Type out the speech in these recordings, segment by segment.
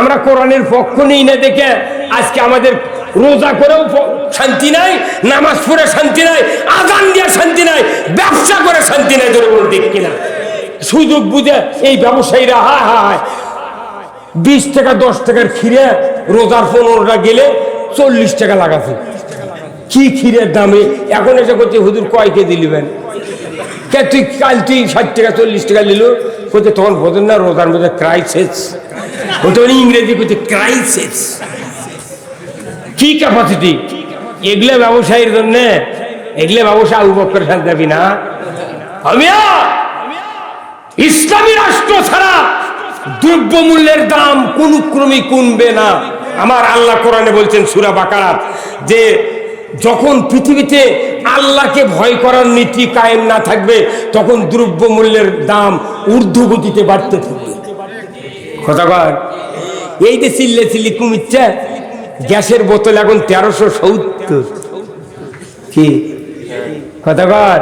আমরা কোরআনের পক্ষ নেই না দেখে আজকে আমাদের রোজা করেও শান্তি নাই, নামাজ পড়ে শান্তি নাই, আজান দিয়ে শান্তি নাই, ব্যবসা করে শান্তি নাই ধরে বলুন ঠিক কিনা? সুযোগ বুঝে এই ব্যবসায়ীরা হায় হায় বিশ টাকা, দশ টাকার খিরে রোজার পনেরোটা গেলে চল্লিশ টাকা লাগাছে। কি ক্ষীরের দামে? এখন এসে করছে হুজুর কয় কেজি নিবেন কে তুই কাল তুই ষাট টাকা, চল্লিশ টাকা নিল করছে তখন বোঝেন না, রোজার মধ্যে ক্রাইসিস ওটা ইংরেজি করছে ক্রাইসিস কি ক্যাপাসিটি এগুলো ব্যবসায়ীর জন্য, এগুলো ব্যবসা উপকার দেবি না। আমিয়া ইসলামী রাষ্ট্র ছাড়া দ্রব্যমূল্যের দাম কোন ক্রমে কমবে না। আমার আল্লাহ কোরআনে বলছেন সুরা বাকারাত যে যখন পৃথিবীতে আল্লাহকে ভয় করার নীতি কায়েম না থাকবে, তখন দ্রব্যমূল্যের দাম ঊর্ধ্বগতিতে বাড়তে থাকবে। কথা এই যে চিল্লে চিল্লি কুমিচ্ছে, গ্যাসের বোতল এখন তেরোশো সত্তর। কি? কথা কর।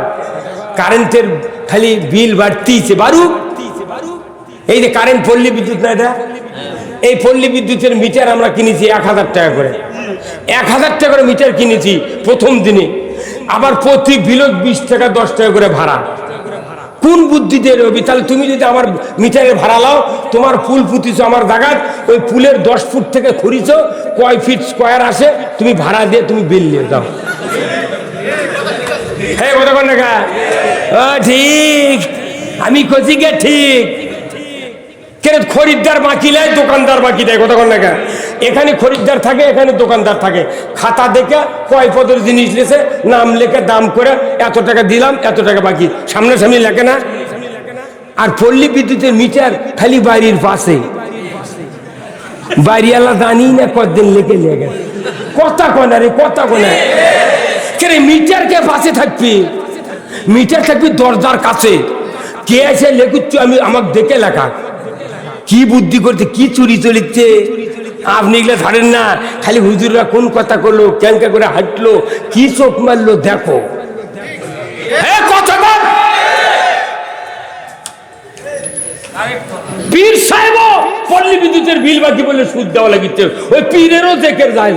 কারেন্টের খালি বিল বাড়তিছে বাড়ুক এই যে কারেন্ট পল্লী বিদ্যুৎ না এটা? এই পল্লী বিদ্যুতের মিটার আমরা কিনেছি এক হাজার টাকা করে। এক হাজার টাকা করে মিটার কিনেছি প্রথম দিনে। আবার প্রতি বিলত বিশ টাকা দশ টাকা করে ভাড়া। কোন বুদ্ধিতে রবি? তাহলে তুমি যদি আমার মিটারে ভাড়া লাও, তোমার পুল পুঁতিছ আমার জায়গায় ওই পুলের দশ ফুট থেকে খুঁড়িছ, কয় ফিট স্কোয়ার আসে তুমি ভাড়া দিয়ে তুমি বিল নিয়ে দাও হ্যাঁ কথা ঠিক, আমি কচি গে ঠিক। কেন খরিদ্দার বাকি নেয় দোকানদার বাকি দেয় কথা কন দেখা এখানে খরিদ্দার থাকে, এখানে দোকানদার থাকে। খাতা দেখে কয় পদের জিনিস লেছে, নাম লেখে দাম করে এত টাকা দিলাম, এত টাকা বাকি। সামনাসামনি লেখে না? আর পল্লী বিদ্যুতের মিটার খালি বাড়ির পাশে। বাড়িওয়ালা জানি না কতদিন লেগে লেগে কথা কনা রে, কথা কনা কেন মিটার কে পাশে থাকবি? মিটার থাকবি দরজার কাছে। কে এসে লেখুচ্ছ আমি, আমাকে দেখে লেখা। কি বুদ্ধি করছে, কি চুরি চলিচ্ছে? আপনি এগুলো ছাড়েন না, খালি হুজুররা কোন কথা করল ক্যাঙ্কা করে হাঁটলো, কি চোখ মারলো, দেখো। পীর সাহেব পল্লী বিদ্যুতের বিল বাকি বলে সুদ দেওয়া লাগিচ্ছে। ওই পীরেরও দেখে যায়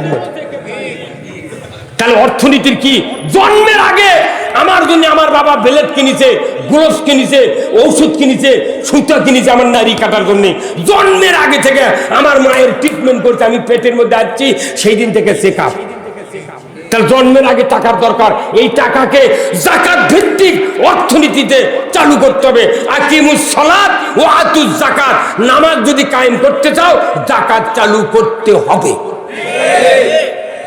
তাহলে অর্থনীতির কি? জন্মের আগে আমার জন্য আমার বাবা বেলেট কিনেছে গ্লোভস কিনেছে, ঔষধ কিনেছে, সুতা কিনেছে আমার নারী কাটার জন্যে। জন্মের আগে থেকে আমার মায়ের ট্রিটমেন্ট করছে, আমি পেটের মধ্যে আসছি সেই দিন থেকে চেক আপ তাহলে জন্মের আগে টাকার দরকার। এই টাকাকে জাকাত ভিত্তিক অর্থনীতিতে চালু করতে হবে। আকিমুস সালাত ও আতুস জাকাত। নামাজ যদি কায়েম করতে চাও, জাকাত চালু করতে হবে।